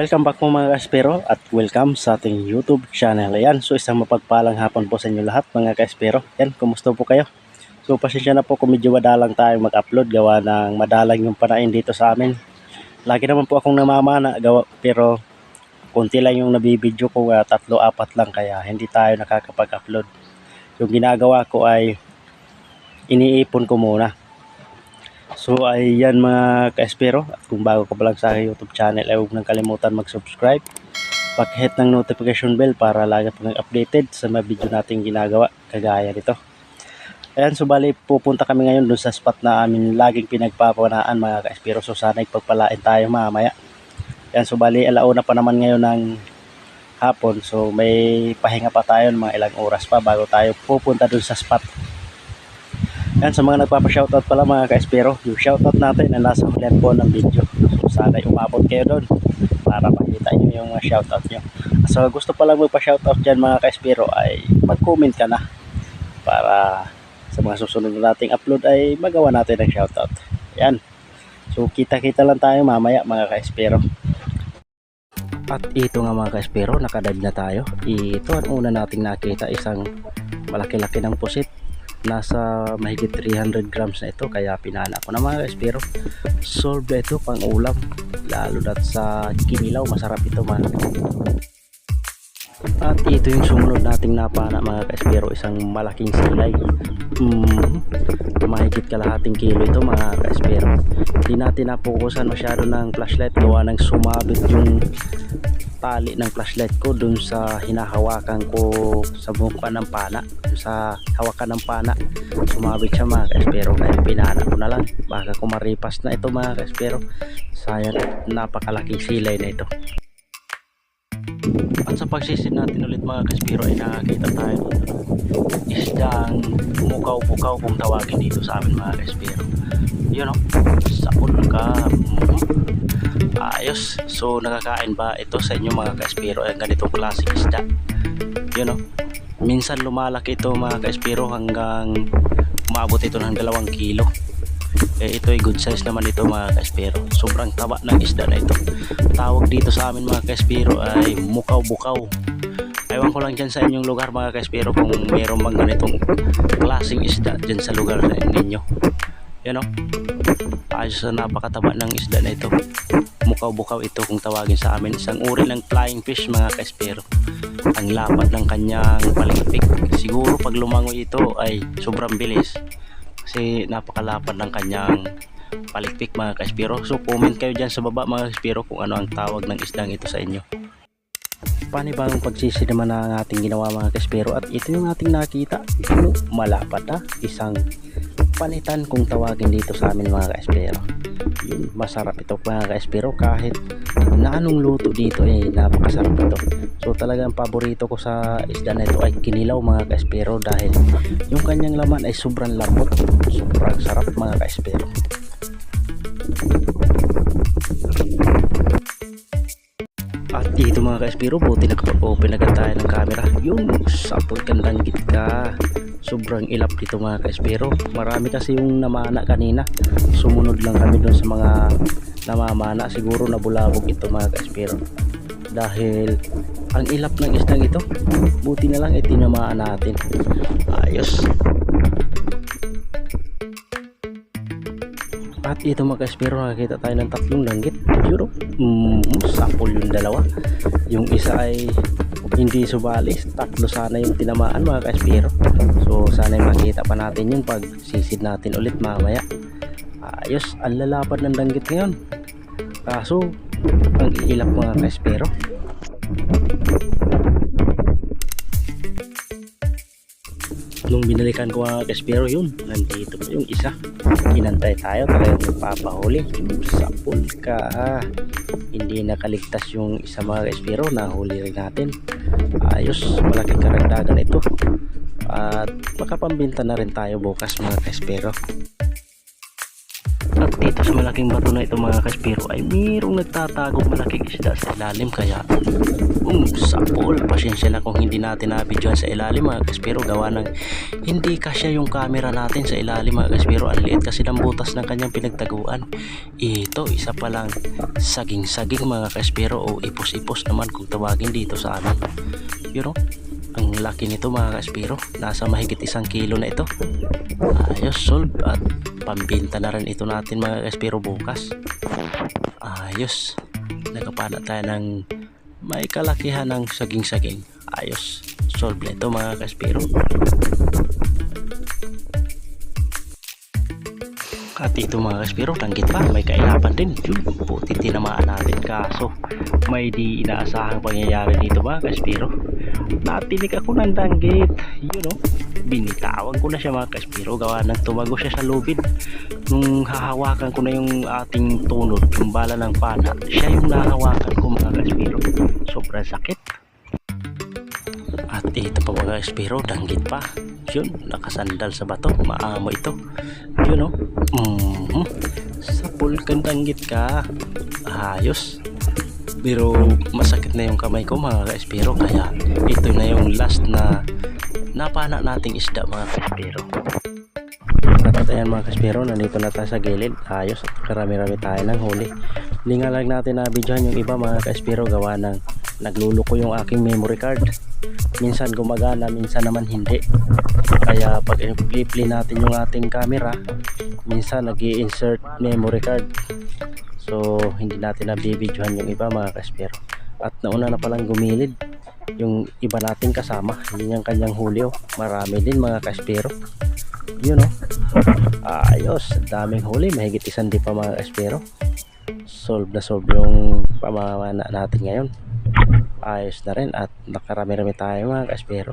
Welcome back po mga kaespero at welcome sa ating YouTube channel. Ayan, so isang mapagpalang hapon po sa inyo lahat mga kaespero. Ayan, kumusta po kayo? So pasensya na po kung medyo madalang tayong mag-upload gawa ng madalang yung panain dito sa amin. Lagi naman po akong namamana gawa, pero konti lang yung nabibidyo ko, uh, tatlo, apat lang kaya hindi tayo nakakapag-upload. Yung ginagawa ko ay iniipon ko muna. So ayan mga kaespero at kung bago ka pa lang sa aking YouTube channel ay huwag nang kalimutan mag-subscribe. Pag-hit ng notification bell para lagi po updated sa mga video nating ginagawa kagaya nito. Ayan so bali pupunta kami ngayon dun sa spot na amin laging pinagpapanaan mga kaespero so sana ipagpalain tayo mamaya. Ayan so bali alauna pa naman ngayon ng hapon so may pahinga pa tayo ng mga ilang oras pa bago tayo pupunta dun sa spot. Yan, sa mga nagpapa-shoutout pala mga ka-espero, yung shoutout natin na nasa hulihan po ng video. So sana umabot kayo doon para makita nyo yung shoutout nyo. So gusto pa lang magpa-shoutout dyan mga ka-espero ay mag-comment ka na para sa mga susunod na nating upload ay magawa natin ng shoutout. Yan. So kita-kita lang tayo mamaya mga ka-espero. At ito nga mga ka-espero, nakadive na tayo. Ito ang una nating nakita, isang malaki-laki ng pusit nasa mahigit 300 grams na ito kaya pinana ko na mga guys. Pero solve ito pang ulam lalo na sa kinilaw masarap ito man. At ito yung sumunod nating napana mga guys pero isang malaking silay. Mm, mahigit kalahating kilo ito mga guys pero hindi natin napokusan masyado ng flashlight. Gawa ng sumabit yung tali ng flashlight ko dun sa hinahawakan ko sa buka ng pana sa hawakan ng pana. Sumabit siya mga kaespero kaya pinana ko na lang. Baka kumaripas na ito mga kaespero sayang napakalaking silay na ito. At sa pagsisid natin ulit mga kaspiro ay nakakita tayo isdang mukaw-bukaw kung tawagin dito sa amin mga kaspiro yun o sapon ka ayos. So nakakain ba ito sa inyo mga kaspiro ang ganitong klaseng isda. Yun o minsan lumalaki ito mga kaspiro hanggang umabot ito ng dalawang kilo. Eh ito ay good size naman ito mga kaspiro sobrang taba ng isda na ito. Tawag dito sa amin mga kaspiro ay mukaw-bukaw. Ewan ko lang dyan sa inyong lugar mga kaspiro kung meron bang ganitong klaseng isda dyan sa lugar ninyo yan o ayos na napakataba ng isda na ito. Mukaw-bukaw ito kung tawagin sa amin. Isang uri ng flying fish mga kaspiro ang lapad ng kanyang palikpik siguro pag lumangoy ito ay sobrang bilis. Kasi napakalapad ng kanyang palikpik mga kaspiro so comment kayo dyan sa baba mga kaspiro kung ano ang tawag ng isdang ito sa inyo. Panibagong pagsisi naman ang ating ginawa mga kaspiro at ito yung ating nakita. Ito malapad na isang panitan kung tawagin dito sa amin mga kaespero. Yun masarap ito mga kaespero. Kahit na anong luto dito eh napakasarap ito. So talagang paborito ko sa isda na ito ay kinilaw mga kaespero dahil yung kanyang laman ay sobrang lambot. Sobrang sarap mga kaespero. At dito mga kaespiro buti nagpa-open agad tayo ng camera. Yung sapot kandang ka sobrang ilap dito mga kaespero marami kasi yung namana kanina. Sumunod lang kami dun sa mga namamana. Siguro nabulabog ito mga kaespero dahil ang ilap ng isdang ito buti na lang itinamaan natin. Ayos. At ito mga kaespero nakakita tayo ng tatlong langgit. Yun mm, sapol yung dalawa. Yung isa ay hindi subalis tatlo sana yung tinamaan mga kaespero so sana makita pa natin yun pag sisid natin ulit mamaya. Ayos ang lalapad ng langgit ngayon. Kaso ang iilap mga kaespero nung binalikan ko mga kaspero yun nandito pa yung isa inantay tayo talagang magpapahuli sapul ka ah. hindi nakaligtas yung isa mga kaspero nahuli rin natin ayos malaking karagdagan ito at makapambinta na rin tayo bukas mga dito malaking bato na ito mga kaspiro ay mayroong nagtatagong malaking isda sa ilalim. Kaya um, sapol pasensya na kung hindi natin nabidyohan sa ilalim mga kaspiro gawa ng hindi kasya yung camera natin sa ilalim mga kaspiro ang liit kasi ng butas ng kanyang pinagtaguan. Ito isa palang saging-saging mga kaspiro o ipos-ipos naman kung tawagin dito sa amin. You know ang laki nito mga kaspiro nasa mahigit isang kilo na ito. Ayos solve. At pambinta na rin ito natin mga kaspiro bukas. Ayos. Nagapana tayo ng may kalakihan ng saging-saging. Ayos. Solve na ito mga kaspiro at ito mga kaspiro langgit pa. May kailapan din. Puti tinamaan natin. Kaso may di inaasahang pangyayari dito mga kaspiro natinig ako ng danggit. You know binitawan ko na siya mga kaspiro gawa ng tumago siya sa lubid. Nung hahawakan ko na yung ating tunod yung bala ng pana siya yung nahawakan ko mga kaspiro sobrang sakit. At ito pa mga kaspiro danggit pa. Yun nakasandal sa bato. Maamo ito. Yun know mm sa pulkan danggit ka. Ayos pero masakit na yung kamay ko mga ka-espero. Kaya ito na yung last na napana nating isda mga ka-espero. At ayan mga ka-espero nandito na tayo sa gilid. Ayos at karami-rami tayo ng huli. Hindi nga lang natin na videohan yung iba mga ka-espero gawa ng nagluluko yung aking memory card. Minsan gumagana minsan naman hindi. Kaya pag i-play natin yung ating camera minsan nag insert memory card So, hindi natin nabibidyohan yung iba mga kaspero. At nauna na palang gumilid yung iba nating kasama. Hindi niyang kanyang huli oh. Marami din mga kaspero. Yun oh. Ayos. Daming huli. Mahigit isang di pa mga kaspero. Solve na solve yung pamamana natin ngayon. Ayos na rin at nakarami-rami tayo mga kaspero.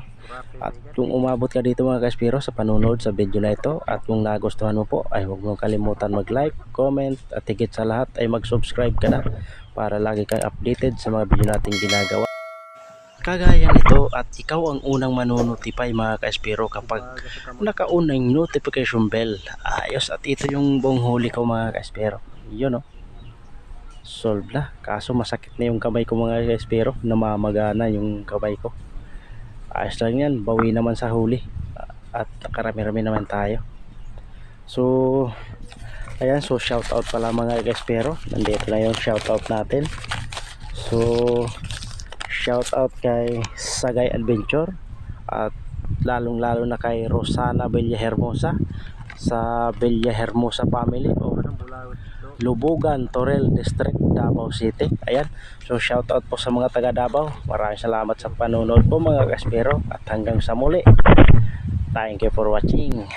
At kung umabot ka dito mga kaspero sa panonood sa video na ito at kung nagustuhan mo po ay huwag mong kalimutan mag-like, comment at higit sa lahat ay mag-subscribe ka na para lagi kang updated sa mga video nating ginagawa. Kagaya nito at ikaw ang unang manonotify mga kaespero kapag nakaunang notification bell. Ayos at ito yung buong huli ko mga kaespero. Yun o. Solve na. Kaso masakit na yung kamay ko mga kaespero. Namamagana yung kamay ko. Ayos lang yan. Bawi naman sa huli. At nakarami-rami naman tayo. So, ayan. So, shout out pala mga kaespero. Nandito na yung shout out natin. So, shout out kay Sagay Adventure at lalong lalo na kay Rosana Villahermosa sa Villahermosa family o Lubugan, Torel District, Davao City. Ayan. So shout out po sa mga taga Davao. Maraming salamat sa panonood po mga kaspero at hanggang sa muli. Thank you for watching.